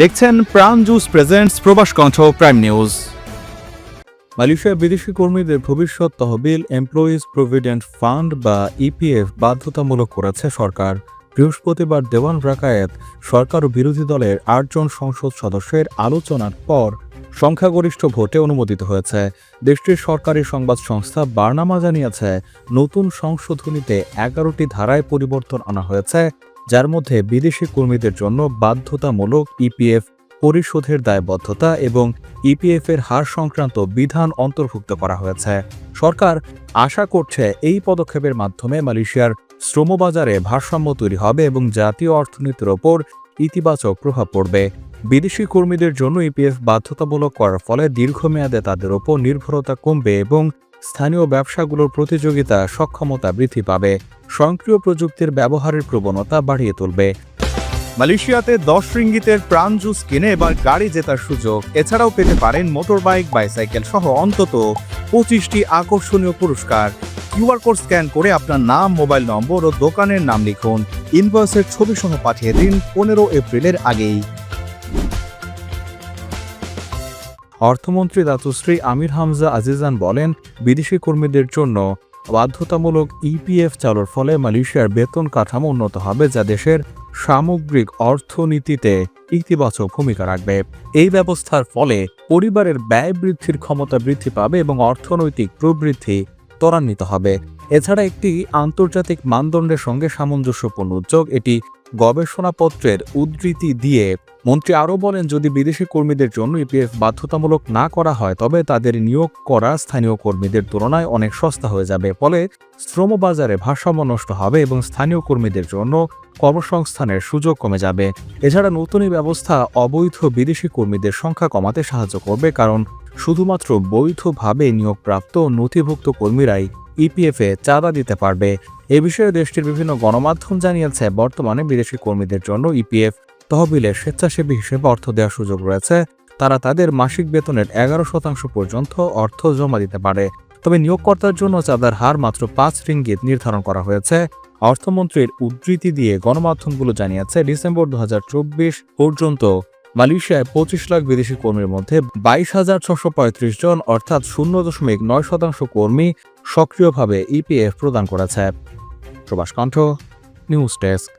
দেখছেন প্রাণ juice presents প্রবাস কণ্ঠ প্রাইম নিউজ মালয়েশিয়ার বিদেশি কর্মীদের ভবিষ্যৎ তহবিল এমপ্লয়িজ প্রভিডেন্ট ফান্ড বা ইপিএফ বাধ্যতামূলক করেছে সরকার। বৃহস্পতিবার দেওয়ান রাকায়েত সরকার ও বিরোধী দলের আটজন সংসদ সদস্যের আলোচনার পর সংখ্যাগরিষ্ঠ ভোটে অনুমোদিত হয়েছে। দেশটির সরকারি সংবাদ সংস্থা বার্নামা জানিয়েছে, নতুন সংশোধনীতে এগারোটি ধারায় পরিবর্তন আনা হয়েছে। যার মধ্যে বিদেশি কর্মীদের জন্য বাধ্যতামূলক ইপিএফ পরিশোধের দায়বদ্ধতা এবং ইপিএফ এর হার সংক্রান্ত বিধান অন্তর্ভুক্ত করা হয়েছে। সরকার আশা করছে এই পদক্ষেপের মাধ্যমে মালয়েশিয়ার শ্রমবাজারে ভারসাম্য তৈরি হবে এবং জাতীয় অর্থনীতির ওপর ইতিবাচক প্রভাব পড়বে। বিদেশি কর্মীদের জন্য ইপিএফ বাধ্যতামূলক করার ফলে দীর্ঘমেয়াদে তাদের ওপর নির্ভরতা কমবে এবং স্থানীয় ব্যবসাগুলোর প্রতিযোগিতা সক্ষমতা বৃদ্ধি পাবে, স্বয়ংক্রিয় প্রযুক্তির ব্যবহারের প্রবণতা বাড়িয়ে তুলবে। মালয়েশিয়াতে দশ রিঙ্গিতের প্রাণ জুস কিনে এবার গাড়ি জেতার সুযোগ। এছাড়াও পেতে পারেন মোটর বাইক বাইসাইকেল সহ অন্তত পঁচিশটি আকর্ষণীয় পুরস্কার। কিউআর কোড স্ক্যান করে আপনার নাম, মোবাইল নম্বর ও দোকানের নাম লিখুন। ইনভয়েসের ছবি সহ পাঠিয়ে দিন পনেরো এপ্রিলের আগেই। অর্থমন্ত্রী দাতুশ্রী আমির হামজা আজিজান বলেন, বিদেশি কর্মীদের জন্য বাধ্যতামূলক ইপিএফ চালুর ফলে মালয়েশিয়ার বেতন কাঠামো উন্নত হবে যা দেশের সামগ্রিক অর্থনীতিতে ইতিবাচক ভূমিকা রাখবে। এই ব্যবস্থার ফলে পরিবারের ব্যয় বৃদ্ধির ক্ষমতা বৃদ্ধি পাবে এবং অর্থনৈতিক প্রবৃদ্ধি ত্বরান্বিত হবে। এছাড়া একটি আন্তর্জাতিক মানদণ্ডের সঙ্গে সামঞ্জস্যপূর্ণ উদ্যোগ, এটি গবেষণাপত্রের উদ্ধৃতি দিয়ে মন্ত্রী আরও বলেন, যদি বিদেশি কর্মীদের জন্য ইপিএফ বাধ্যতামূলক না করা হয়, তবে তাদের নিয়োগ করা স্থানীয় কর্মীদের তুলনায় অনেক সস্তা হয়ে যাবে। ফলে শ্রমবাজারে ভারসাম্য নষ্ট হবে এবং স্থানীয় কর্মীদের জন্য কর্মসংস্থানের সুযোগ কমে যাবে। এছাড়া নতুন এই ব্যবস্থা অবৈধ বিদেশি কর্মীদের সংখ্যা কমাতে সাহায্য করবে, কারণ শুধুমাত্র বৈধভাবে নিয়োগপ্রাপ্ত নথিভুক্ত কর্মীরাই ইপিএফ এ চাঁদা দিতে পারবে। এ বিষয়ে দেশটির বিভিন্ন গণমাধ্যম জানিয়েছে, বর্তমানে বিদেশি কর্মীদের জন্য ইপিএফ তহবিলে স্বেচ্ছাসেবী হিসেবে অর্থ দেওয়ার সুযোগ রয়েছে। তারা তাদের মাসিক বেতনের এগারো শতাংশ পর্যন্ত অর্থ জমা দিতে পারে। তবে নিয়োগকর্তার জন্য চাঁদার হার মাত্র পাঁচ রিঙ্গিত নির্ধারণ করা হয়েছে। অর্থমন্ত্রীর উদ্ধৃতি দিয়ে গণমাধ্যমগুলো জানিয়েছে, ডিসেম্বর দু হাজার চব্বিশ পর্যন্ত মালয়েশিয়ায় পঁচিশ লাখ বিদেশি কর্মীর মধ্যে বাইশ হাজার ছশো জন, অর্থাৎ শূন্য দশমিক নয় শতাংশ কর্মী সক্রিয়ভাবে ইপিএফ প্রদান করেছে। প্রবাস কণ্ঠ নিউজ ডেস্ক।